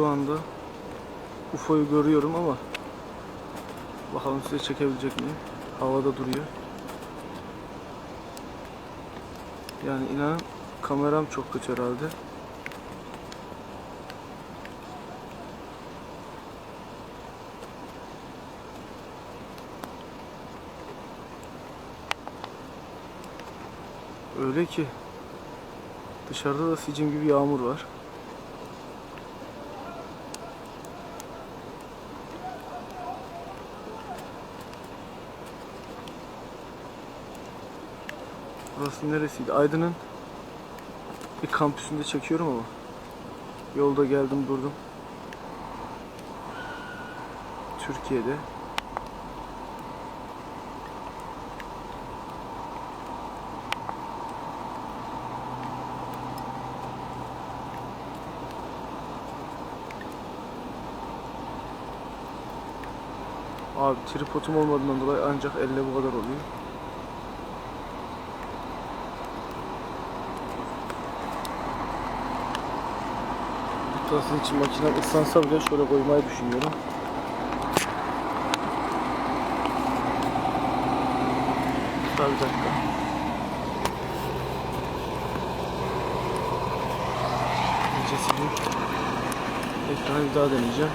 Şu anda UFO'yu görüyorum ama bakalım size çekebilecek miyim? Havada duruyor. Yani inanın kameram çok kötü herhalde. Öyle ki dışarıda da sicim gibi yağmur var. Burası neresiydi? Aydın'ın bir kampüsünde çekiyorum ama yolda geldim durdum. Türkiye'de. Abi tripodum olmadığından dolayı ancak elle bu kadar oluyor. Hatta sizin için makinem ıslansa bile şöyle koymayı düşünüyorum. Hatta bir dakika. Bir daha deneyeceğim.